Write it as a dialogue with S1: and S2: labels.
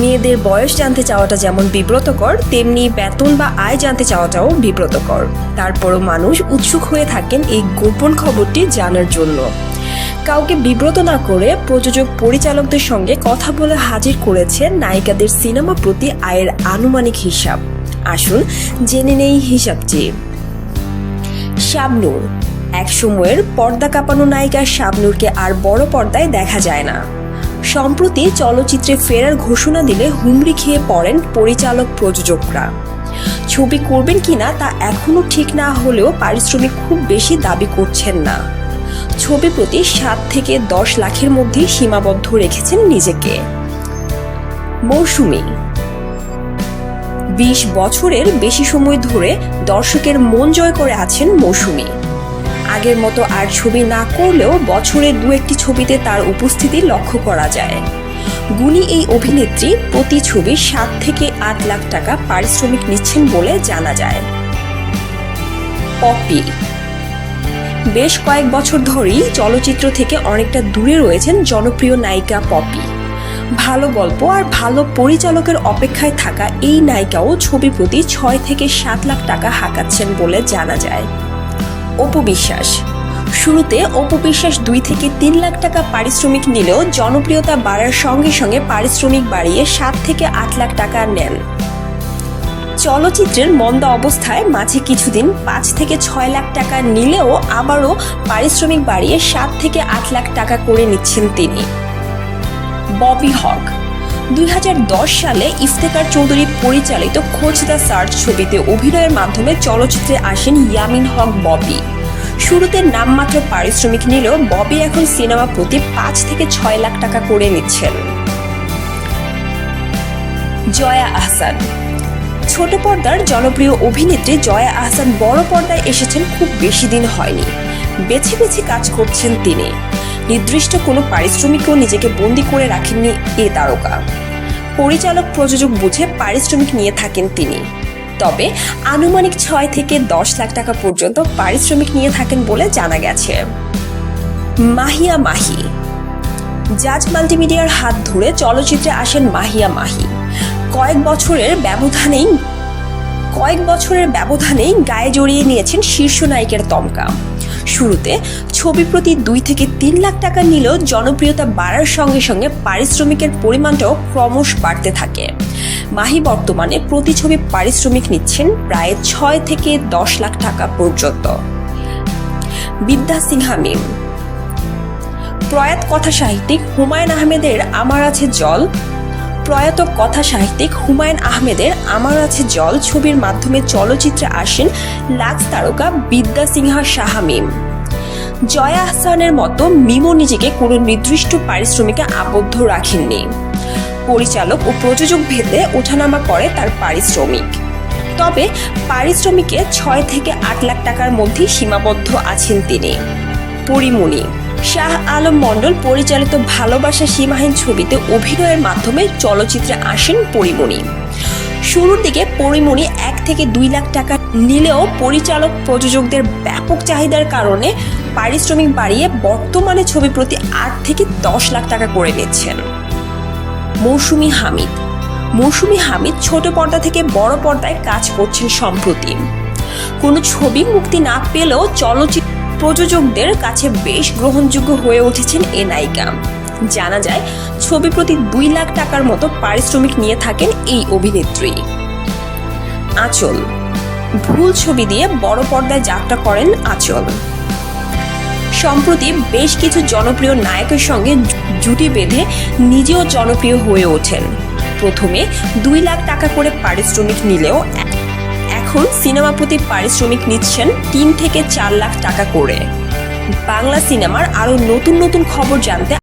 S1: মেয়েদের বয়স জানতে চাওয়াটা যেমন বিব্রতকর, তেমনি বেতন বা আয় জানতে চাওয়াটাও বিব্রতকর। তারপরও মানুষ উৎসুক হয়ে থাকেন এই গোপন খবরটি জানার জন্য। কাউকে বিব্রত না করে প্রযোজক পরিচালকদের সঙ্গে কথা বলে হাজির করেছে নায়িকাদের সিনেমা প্রতি আয়ের আনুমানিক হিসাব। আসুন জেনে নেই হিসাবটি। শাবনুর। এক সময়ের পর্দা কাঁপানো নায়িকা শাবনূরকে আর বড় পর্দায় দেখা যায় না। সম্প্রতি চলচ্চিত্রে ফেরার ঘোষণা দিলে হুমড়ি খেয়ে পড়েন পরিচালক প্রযোজকরা। ছবি করবেন কিনা তা এখনও ঠিক না হলেও পারিশ্রমিক খুব বেশি দাবি করছেন না। ছবি প্রতি সাত থেকে দশ লাখের মধ্যে সীমাবদ্ধ রেখেছেন নিজেকে। মৌসুমী। বিশ বছরের বেশি সময় ধরে দর্শকের মন জয় করে আছেন মৌসুমী। আগের মতো আর ছবি না করলেও বছরে দু একটি ছবিতে তার উপস্থিতি লক্ষ্য করা যায়। গুণী এই অভিনেত্রী প্রতি ছবি সাত থেকে আট লাখ টাকা পারিশ্রমিক নিচ্ছেন বলে জানা যায়। পপি। বেশ কয়েক বছর ধরেই চলচ্চিত্র থেকে অনেকটা দূরে রয়েছেন জনপ্রিয় নায়িকা পপি। ভালো গল্প আর ভালো পরিচালকের অপেক্ষায় থাকা এই নায়িকাও ছবি প্রতি ছয় থেকে সাত লাখ টাকা হাঁকাচ্ছেন বলে জানা যায়। অপু বিশ্বাস। শুরুতে অপু বিশ্বাস দুই থেকে তিন লাখ টাকা পারিশ্রমিক নিলেও জনপ্রিয়তা বাড়ার সঙ্গে সঙ্গে পারিশ্রমিক বাড়িয়ে সাত থেকে আট লাখ টাকা নেন। চলচ্চিত্রের মন্দা অবস্থায় মাঝে কিছুদিন পাঁচ থেকে ছয় লাখ টাকা নিলেও আবারও পারিশ্রমিক বাড়িয়ে সাত থেকে আট লাখ টাকা করে নিচ্ছেন তিনি। ববি হক দুই হাজার দশ সালে ইফতেকার চৌধুরী পরিচালিত খোঁজ দ্য সার্চ ছবিতে অভিনয়ের মাধ্যমে চলচ্চিত্রে আসেন ইয়ামিন হক ববি। শুরুতে নামমাত্র পারিশ্রমিক নিলেও ববি এখন সিনেমা প্রতি পাঁচ থেকে ছয় লাখ টাকা করে নিচ্ছেন। জয়া আহসান। ছোট পর্দার জনপ্রিয় অভিনেত্রী জয়া আহসান বড় পর্দায় এসেছেন খুব বেশি দিন হয়নি। বেছে বেছে কাজ করছেন তিনি। নির্দিষ্ট কোনো পারিশ্রমিকও নিজেকে বন্দি করে রাখেননি এ তারকা। পরিচালক প্রযোজক বুঝে পারিশ্রমিক নিয়ে থাকেন তিনি। তবে আনুমানিক ছয় থেকে দশ লাখ টাকা পর্যন্ত পারিশ্রমিক নিয়ে থাকেন বলে জানা গেছে। মাহিয়া মাহি। জাজ মাল্টিমিডিয়ার হাত ধরে চলচ্চিত্রে আসেন মাহিয়া মাহি। কয়েক বছরের ব্যবধানেই কয়েক বছরের ব্যবধানেই গায়ে জড়িয়ে নিয়েছেন শীর্ষ নায়িকার তমকা শুরুতে ছবি প্রতি দুই থেকে তিন লাখ টাকা নিলেও জনপ্রিয়তা বাড়ার সঙ্গে সঙ্গে পারিশ্রমিকের পরিমাণটাও ক্রমশ বাড়তে থাকে। মাহি বর্তমানে প্রতি ছবি পারিশ্রমিক নিচ্ছেন প্রায় ছয় থেকে দশ লাখ টাকা পর্যন্ত। বিদ্যা সিনহা মিম। প্রয়াত কথা সাহিত্যিক হুমায়ুন আহমেদের আমার আছে জল প্রয়াত কথা সাহিত্যিক হুমায়ুন আহমেদের আমার আছে জল ছবির মাধ্যমে চলচ্চিত্রে আসেন লাক্স তারকা বিদ্যা সাহা মিম। জয়া আহসানের মতো মিমও নিজেকে কোনো নির্দিষ্ট পারিশ্রমিকে আবদ্ধ রাখেননি। পরিচালক ও প্রযোজক ভেদে ওঠানামা করে তার পারিশ্রমিক। তবে পারিশ্রমিকে ছয় থেকে আট লাখ টাকার মধ্যেই সীমাবদ্ধ আছেন তিনি। পরিমণি শাহ আলম মণ্ডল পরিচালিত ভালোবাসা সীমাহীন ছবিতে অভিনয়ের মাধ্যমে চলচ্চিত্রে আসেন পরিমণি। শুরুর দিকে পরিমণি এক থেকে দুই লাখ টাকা নিলেও পরিচালক প্রযোজকদের ব্যাপক চাহিদার কারণে পারিশ্রমিক বাড়িয়ে বর্তমানে ছবি প্রতি আট থেকে দশ লাখ টাকা করে নিচ্ছেন। মৌসুমি হামিদ। মৌসুমি হামিদ ছোট পর্দা থেকে বড় পর্দায় কাজ করছেন সম্প্রতি। কোনো ছবি মুক্তি না পেলেও চলচ্চিত্র প্রযোজকদের কাছে বেশ গ্রহণযোগ্য হয়ে উঠেছেন এ নায়িকা। জানা যায়, ছবি প্রতি দুই লাখ টাকার মতো পারিশ্রমিক নিয়ে থাকেন এই অভিনেত্রী। আঁচল। ভুল ছবি দিয়ে বড় পর্দায় যাত্রা করেন আঁচল। সম্প্রতি বেশ কিছু জনপ্রিয় নায়কের সঙ্গে জুটি বেঁধে নিজেও জনপ্রিয় হয়ে ওঠেন। প্রথমে দুই লাখ টাকা করে পারিশ্রমিক নিলেও এখন সিনেমা প্রতি পারিশ্রমিক নিচ্ছেন তিন থেকে চার লাখ টাকা করে। বাংলা সিনেমার আরও নতুন নতুন খবর জানতে